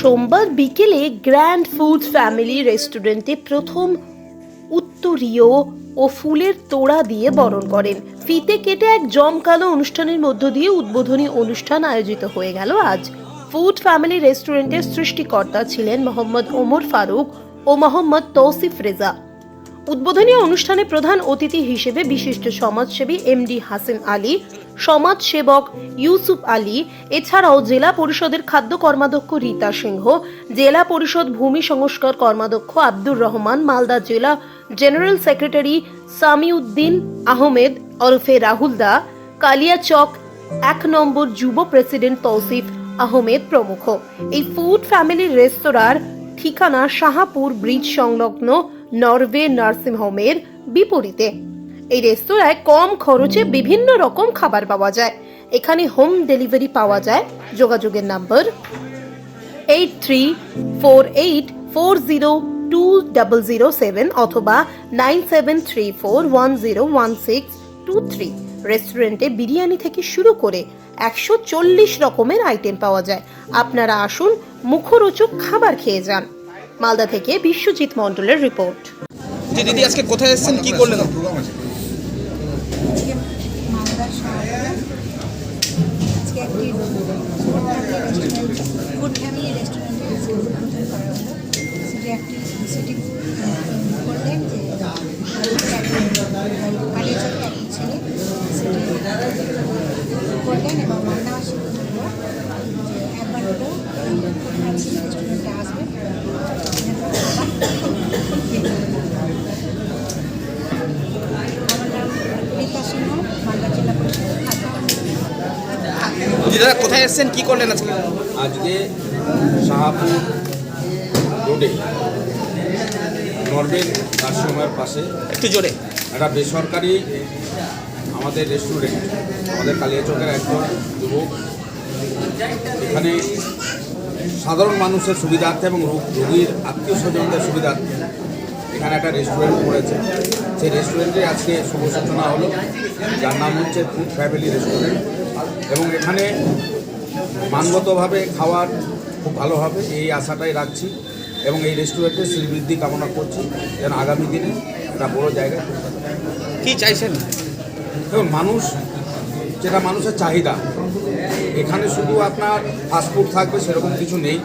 সোমবার বিকেলে grand food family রেস্টুরেন্টে প্রথম উত্তরীয় ও ফুলের তোড়া দিয়ে বরণ করেন। ফিতে কেটে এক জমকালো অনুষ্ঠানের মধ্য দিয়ে উদ্বোধনী অনুষ্ঠান আয়োজিত হয়ে গেল আজ। ফুড ফ্যামিলি রেস্টুরেন্টের সৃষ্টিকর্তা ছিলেন মোহাম্মদ ওমর ফারুক ও মোহাম্মদ তৌসিফ রেজা। উদ্বোধনী অনুষ্ঠানে প্রধান অতিথি হিসেবে বিশিষ্ট সমাজসেবী এমডি হাসিন আলী সমাজসেবক ইউসুফ আলী, এছাড়াও জেলা পরিষদের খাদ্য কর্মাধ্যক্ষ রীতা সিংহ, জেলা পরিষদ ভূমি সংস্কার কর্মাধ্যক্ষ আব্দুর রহমান, মালদা জেলা জেনারেল সেক্রেটারি সামিউদ্দিন আহমেদ, ওরফে রাহুল দা কালিয়াচক এক নম্বর যুব প্রেসিডেন্ট তৌসিফ আহমেদ প্রমুখ। এই ফুড ফ্যামিলি রেস্তোরাঁর ঠিকানা শাহাপুর ব্রিজ সংলগ্ন নরওয়ে নার্সিং হোমের বিপরীতে। এই রেস্তোরাঁয় কম খরচে বিভিন্ন রকম খাবার পাওয়া যায়। এখানে হোম ডেলিভারি পাওয়া যায়। যোগাযোগের number eight three four eight four zero two double zero seven অথবা nine seven three four one zero one six two three রেস্টুরেন্টে বিরিয়ানি থেকে শুরু করে একশো চল্লিশ রকমের আইটেম পাওয়া যায়। আপনারা আসুন, মুখরোচক খাবার খেয়ে যান। মালদা থেকে বিশ্বজিৎ মণ্ডলের রিপোর্ট দিদি, আজকে কোথায় এসেছেন? কি করলেন আপনি? আজকে মালদা শহরে আজকে একটি ফুড ফ্যামিলি রেস্টুরেন্টে করা হলো সেটি একটি সেটি করলেন যে কালিয়াচকে একটি ছেলে সেটি করলেন এবং মালদাবাসী বলল যে একবার হলেও ফুড ফ্যামিলি রেস্টুরেন্টে আসবেন আমার নাম রীতা সিংহ মালদা জেলা পরিষদের খাদ্য কর্মকর্তা। দিদি কোথায় এসেছেন কি করলেন আজকে? আজকে শাহাপুর রোডে নরবেল নার্সিংহোমের পাশে একটু জোরে। একটা বেসরকারি আমাদের রেস্টুরেন্ট আমাদের কালিয়াচকের একজন যুবক। এখানে সাধারণ মানুষের সুবিধার্থে এবং রোগ- রোগীর আত্মীয় স্বজনদের সুবিধার্থে এখানে একটা রেস্টুরেন্ট করেছে। সেই রেস্টুরেন্টে আজকে শুভ সূচনা হলো। যার নাম হচ্ছে ফুড ফ্যামিলি রেস্টুরেন্ট এবং এখানে মানগতভাবে খাওয়ার খুব ভালো হবে এই আশাটাই রাখছি এবং এই রেস্টুরেন্টের শ্রীবৃদ্ধি কামনা করছি যেন আগামী দিনে একটা বড় জায়গা। কি চাইছেন? এবং মানুষ যেটা মানুষের চাহিদা এখানে শুধু আপনার ফাস্টফুড থাকবে সেরকম কিছু নেই।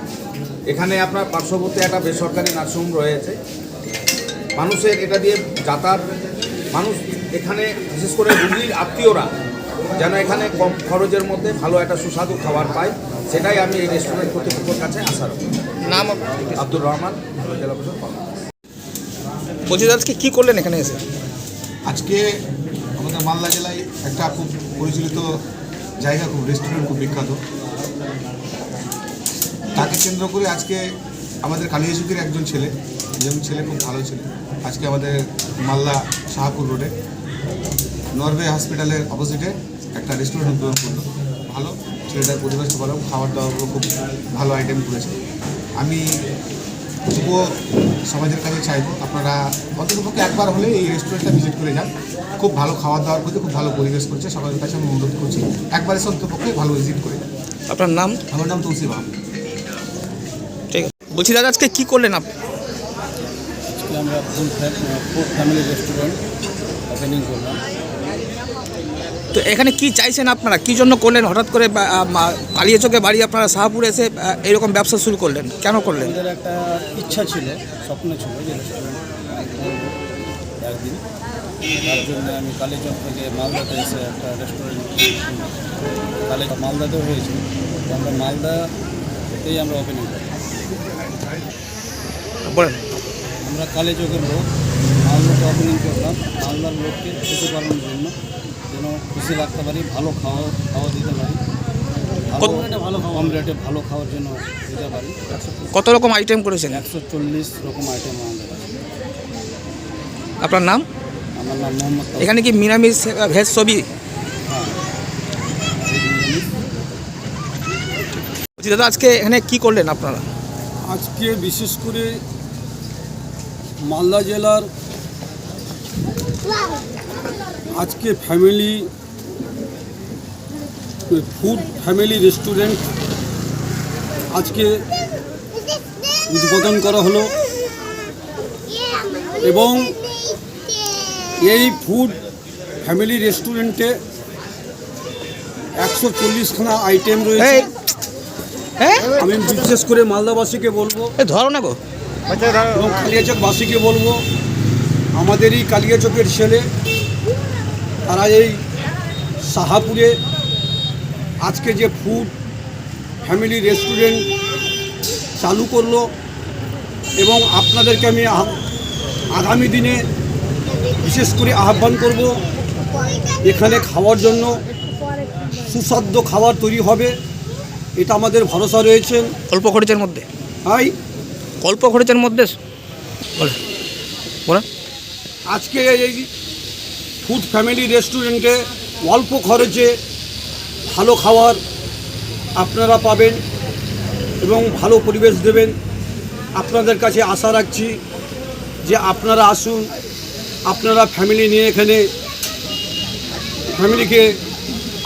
এখানে আপনার পার্শ্ববর্তী একটা বেসরকারি নার্সিংহোম রয়েছে। মানুষের এটা দিয়ে যাতায়াত মানুষ এখানে বিশেষ করে রুগীর আত্মীয়রা যেন এখানে কম খরচের মধ্যে ভালো একটা সুস্বাদু খাবার পাই সেটাই আমি এই রেস্টুরেন্ট কর্তৃপক্ষের কাছে আশা রাখি নাম? আব্দুর রহমান জেলা। বলছি আজকে কি করলেন এখানে এসে আজকে আমাদের মালদা জেলায় একটা খুব পরিচালিত জায়গা খুব রেস্টুরেন্ট খুব বিখ্যাত তাকে কেন্দ্র করে আজকে আমাদের কালিয়াচুকের একজন ছেলে যেমন ছেলে খুব ভালো ছেলে আজকে আমাদের মালদা শাহপুর রোডে নরওয়ে হসপিটালের অপোজিটে একটা রেস্টুরেন্ট উদ্বোধন করল। ভালো। ছেলেটার পরিবেশ ভালো খাবার দাবারগুলো খুব ভালো আইটেম করেছে। আমি যুব সমাজের কাছে চাইব আপনারা অন্ততপক্ষে একবার হলে এই রেস্টুরেন্টটা ভিজিট করে যান। খুব ভালো খাওয়া দাওয়ার করতে খুব ভালো পরিবেশ করছে সবার কাছে আমি অনুরোধ করছি একবার এসে অন্ততপক্ষে ভালো ভিজিট করে যান। আপনার নাম? আমার নাম তুলসী বাম ঠিক। বলছি দাদা আজকে কী করলেন আপনি আমরা ফুল ফ্যামিলি রেস্টুরেন্ট ওপেনিং করলাম। তো এখানে কি চাইছেন আপনারা? কি জন্য করলেন? হঠাৎ করে মা- কালিয়াচকে বাড়ি আপনারা শাহপুরে এসে এরকম ব্যবসা শুরু করলেন? কেন করলেন? একটা ইচ্ছা ছিল স্বপ্ন ছিল যে একদিন। তার জন্য আমি কালীচক থেকে মালদাতে এসে একটা রেস্টুরেন্ট কালী মালদাতেও হয়েছিল তো আমরা মালদাতেই আমরা ওপেনিং করি। বলেন। আমরা কালীচকের লোক মালদাতে ওপেনিং করলাম। মালদার লোককে খুশি করানোর জন্য খুশি রাখতে পারি ভালো খাওয়া খাওয়া দিতে পারি। ভালো রেটে ভালো কম রেটে ভালো খাওয়ার জন্য দিতে পারি। কত রকম আইটেম করেছেন? একশো চল্লিশ রকম আইটেম আমাদের আপনার নাম? আমার নাম মোহাম্মদ এখানে কি নিরামিষ ভেজ ছবি হ্যাঁ। দাদা আজকে এখানে কি করলেন আপনারা? আজকে বিশেষ করে মালদা জেলার আজকে ফ্যামিলি ফুড ফ্যামিলি রেস্টুরেন্ট আজকে উদ্বোধন করা হলো। এবং এই ফুড ফ্যামিলি রেস্টুরেন্টে একশো চল্লিশখানা আইটেম রয়েছে। হ্যাঁ আমি বিশেষ করে মালদাবাসীকে বলব এ ধরো না গো। এবং কালিয়াচকবাসীকে বলব আমাদেরই কালিয়াচকের ছেলে তারা এই সাহাপুরে আজকে যে ফুড ফ্যামিলি রেস্টুরেন্ট চালু করল এবং আপনাদেরকে আমি আগামী দিনে বিশেষ করে আহ্বান করব এখানে খাওয়ার জন্য সুস্বাদ্য খাবার তৈরি হবে এটা আমাদের ভরসা রয়েছে। অল্প খরচের মধ্যে? তাই অল্প খরচের মধ্যে? বলে। আজকে এই ফুড ফ্যামিলি রেস্টুরেন্টে অল্প খরচে ভালো খাবার আপনারা পাবেন এবং ভালো পরিবেশ দেবেন। আপনাদের কাছে আশা রাখছি যে আপনারা আসুন আপনারা ফ্যামিলি নিয়ে এখানে ফ্যামিলিকে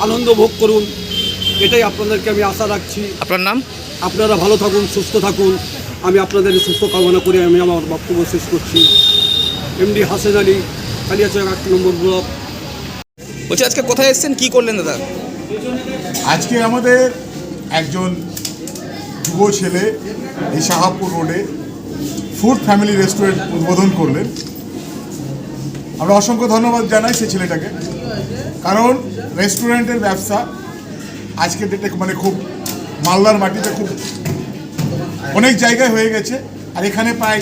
আনন্দ ভোগ করুন এটাই আপনাদেরকে আমি আশা রাখছি। আপনার নাম? আপনারা ভালো থাকুন সুস্থ থাকুন। আমি আপনাদের সুস্থ কামনা করে আমি আমার বক্তব্য শেষ করছি। এমডি হাসেন আলী কালিয়াচক এক নম্বর ব্লক। বলছি আজকে কোথায় এসেছেন? কি করলেন দাদা? আজকে আমাদের একজন যুব ছেলে এই শাহাপুর রোডে ফুড ফ্যামিলি রেস্টুরেন্ট উদ্বোধন করলেন। আমরা অসংখ্য ধন্যবাদ জানাই সেই ছেলেটাকে। কারণ রেস্টুরেন্টের ব্যবসা আজকে ডেটে মানে খুব মালদার মাটিতে খুব অনেক জায়গায় হয়ে গেছে। আর এখানে প্রায়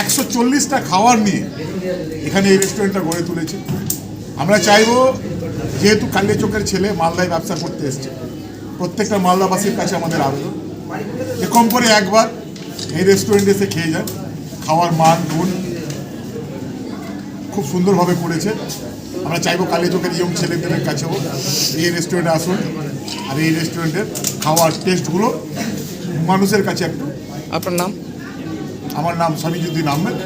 একশো চল্লিশটা খাওয়ার নিয়ে এখানে এই রেস্টুরেন্টটা গড়ে তুলেছে। আমরা চাইব যেহেতু কালিয়া চোখের ছেলে মালদায় ব্যবসা করতে এসছে। প্রত্যেকটা মালদাবাসীর কাছে আমাদের আবেদন। যে কম করে একবার এই রেস্টুরেন্টে এসে খেয়ে যান খাওয়ার মান গুণ খুব সুন্দরভাবে করেছে। আমরা চাইব কালিয়া চোখের ইয়ং ছেলেদের কাছেও এই রেস্টুরেন্টে আসুন আর এই রেস্টুরেন্টের খাওয়ার টেস্টগুলো মানুষের কাছে একটু। আপনার নাম? আমার নাম সামিজুদ্দিন আহমেদ।